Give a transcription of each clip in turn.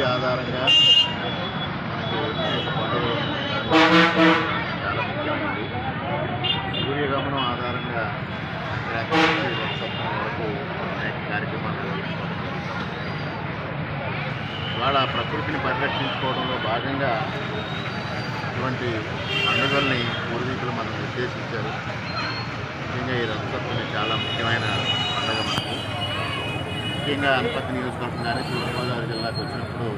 ఆధారంగా చాలా ముఖ్యమైనది సూర్యగమనం ఆధారంగా వరకు అనేక కార్యక్రమాలు వాళ్ళ ఇవాళ ప్రకృతిని పరిరక్షించుకోవడంలో భాగంగా ఇటువంటి పండుగల్ని పూర్వీకులు మనం నిర్దేశించారు. ముఖ్యంగా ఈ రథసప్తమి చాలా ముఖ్యమైన పండుగ మనకు. ముఖ్యంగా అనపతి నియోజకవర్గం కానీ తూర్పుగోదావరి జిల్లాకు వచ్చినప్పుడు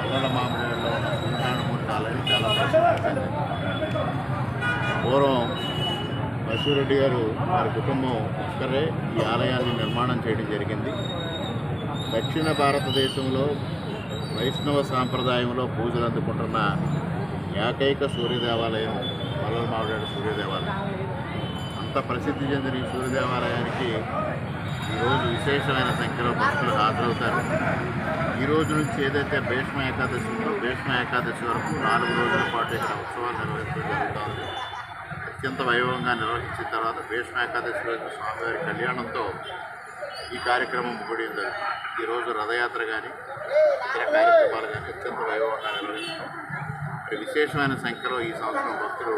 అల్లల మామిడిలో ఉన్న సూర్యనారాయణమూర్తి ఆలయం చాలా ప్రసిద్ధి పూర్వం బసూరెడ్డి గారు వారి కుటుంబం ఒక్కరే ఈ ఆలయాన్ని నిర్మాణం చేయడం జరిగింది. దక్షిణ భారతదేశంలో వైష్ణవ సాంప్రదాయంలో పూజలు అందుకుంటున్న ఏకైక సూర్యదేవాలయం దేవాలయం మామిడి సూర్యదేవాలయం. అంత ప్రసిద్ధి చెందిన ఈ సూర్యదేవాలయానికి ఈరోజు విశేషమైన సంఖ్యలో భక్తులు హాజరవుతారు. ఈ రోజు నుంచి ఏదైతే భీష్మ ఏకాదశి ఉందో భీష్మ ఏకాదశి వరకు నాలుగు రోజుల పాటు ఇక్కడ ఉత్సవాలు నిర్వహించడం అత్యంత వైభవంగా నిర్వహించిన తర్వాత భీష్మ ఏకాదశి రోజు స్వామివారి కళ్యాణంతో ఈ కార్యక్రమం ముగిడింది ఈరోజు రథయాత్ర కానీ ఇతర కార్యక్రమాలు కానీ అత్యంత వైభవంగా నిర్వహించడం విశేషమైన సంఖ్యలో ఈ సంవత్సరం భక్తులు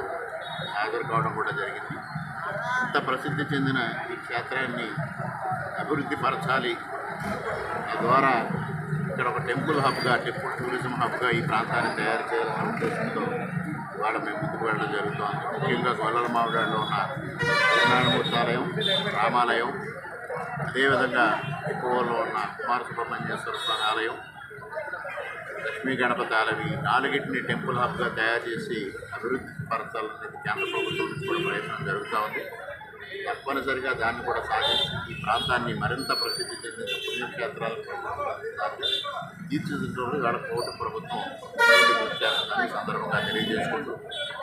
హాజరు కావడం కూడా జరిగింది. ఇంత ప్రసిద్ధి చెందిన ఈ క్షేత్రాన్ని అభివృద్ధి పరచాలి. తద్వారా ఇక్కడ ఒక టెంపుల్ హబ్గా టెంపుల్ టూరిజం హబ్గా ఈ ప్రాంతాన్ని తయారు చేయాలనే ఉద్దేశంతో ఇవాళ మేము ముందుకు వెళ్ళడం జరుగుతోంది. ముఖ్యంగా గొల్లల మామిడాడులో ఉన్న సత్యనారాయణమూర్తి ఆలయం రామాలయం అదేవిధంగా ఎక్కువలో ఉన్న కుమార సుబ్రహ్మణ్యేశ్వర స్వామి ఆలయం లక్ష్మీ గణపతి ఆలయం ఈ నాలుగిటిని టెంపుల్ హబ్గా తయారు చేసి అభివృద్ధి పరచాలనేది కేంద్ర ప్రభుత్వం కూడా ప్రయత్నం జరుగుతూ ఉంది. తప్పనిసరిగా దాన్ని కూడా సాధించి ఈ ప్రాంతాన్ని మరింత ప్రసిద్ధి చెందిన పుణ్యక్షేత్రాలు తీర్చిదిద్దడంలో ఇవాళ కోట ప్రభుత్వం సందర్భంగా తెలియజేసుకుంటూ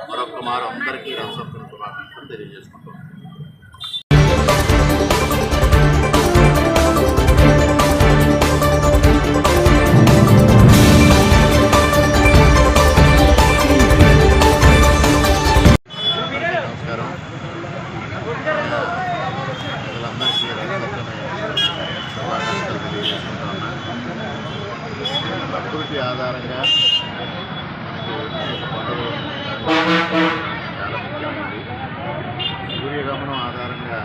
మరొక మారు అందరికీ రథసప్తమి శుభాకాంక్షలు ఆధారంగా పండుగలు చాలా ముఖ్యమైనది సూర్యగమనం ఆధారంగా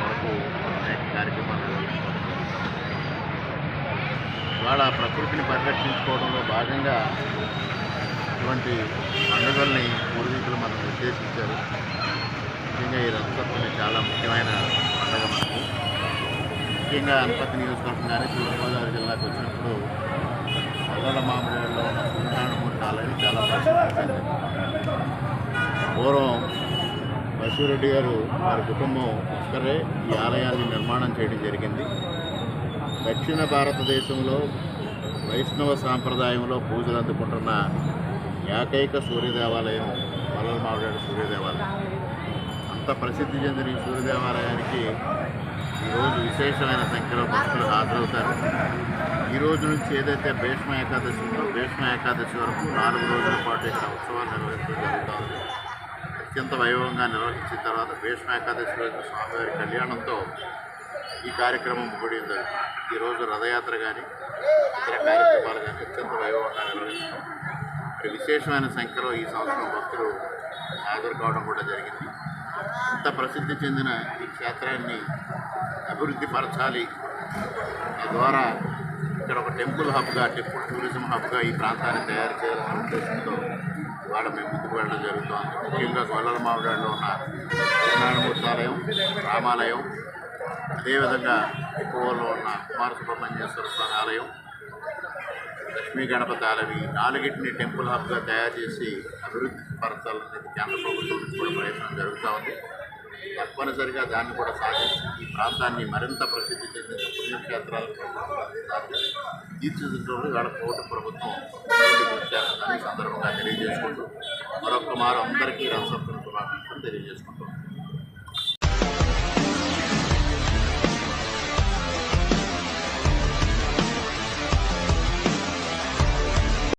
వరకు అనేక కార్యక్రమాలు ఇవాళ ప్రకృతిని పరిరక్షించుకోవడంలో భాగంగా ఇటువంటి పండుగల్ని పూర్వీకులు మనం నిర్దేశించారు. ముఖ్యంగా ఈ రథసప్తమి చాలా ముఖ్యమైన ముఖ్యంగా అనపతి నియోజకవర్గం కానీ తూర్పుగోదావరి జిల్లాకు వచ్చినప్పుడు అల్లల మామిడిలో ఉన్న సూర్యనారాయణమూర్తి చాలా ప్రసిద్ధి పూర్వం బసూరెడ్డి గారు వారి కుటుంబం ఒక్కరే ఈ ఆలయాన్ని నిర్మాణం చేయడం జరిగింది. దక్షిణ భారతదేశంలో వైష్ణవ సాంప్రదాయంలో పూజలు అందుకుంటున్న ఏకైక సూర్యదేవాలయం వల్లల మామిడాడు అంత ప్రసిద్ధి చెందిన ఈ సూర్యదేవాలయానికి ఈరోజు విశేషమైన సంఖ్యలో భక్తులు హాజరవుతారు. ఈ రోజు నుంచి ఏదైతే భీష్మ ఏకాదశి ఉందో భీష్మ ఏకాదశి వరకు నాలుగు రోజుల పాటు ఇక్కడ ఉత్సవాలు నిర్వహించడం జరుగుతుంది అత్యంత వైభవంగా నిర్వహించిన తర్వాత భీష్మ ఏకాదశి రోజు స్వామివారి కళ్యాణంతో ఈ కార్యక్రమం ముగిడింది ఈరోజు రథయాత్ర కానీ ఇతర కార్యక్రమాలు కానీ అత్యంత వైభవంగా నిర్వహిస్తాం. మరి విశేషమైన సంఖ్యలో ఈ సంవత్సరం భక్తులు హాజరు కావడం కూడా జరిగింది. ఇంత ప్రసిద్ధి చెందిన ఈ క్షేత్రాన్ని అభివృద్ధి పరచాలి. తద్వారా ఇక్కడ ఒక టెంపుల్ హబ్గా టెంపుల్ టూరిజం హబ్గా ఈ ప్రాంతాన్ని తయారు చేయాలనే ఉద్దేశంతో ఇవాళ మేము ముందుకు వెళ్ళడం జరుగుతోంది. ముఖ్యంగా కొల్లల మామిడాడులో ఉన్న సత్యనారాయణమూర్తి ఆలయం రామాలయం అదేవిధంగా ఎక్కువలో ఉన్న కుమార సుబ్రహ్మణ్యేశ్వర స్వామి ఆలయం లక్ష్మీ గణపతి ఆలయం ఈ నాలుగిటిని టెంపుల్ హబ్గా తయారు చేసి అభివృద్ధి పరచాలనేది కేంద్ర ప్రభుత్వం కూడా ప్రయత్నం జరుగుతూ ఉంది. తప్పనిసరిగా దాన్ని కూడా సాధించి ఈ ప్రాంతాన్ని మరింత ప్రసిద్ధి చెందిన పుణ్యక్షేత్రాలకు తీర్చిదిద్దడంలో ఇవాళ కోట ప్రభుత్వం చేస్తుందని సందర్భంగా తెలియజేసుకుంటూ మరొక మారు అందరికీ రథసప్తమి తెలియజేసుకుంటున్నాం.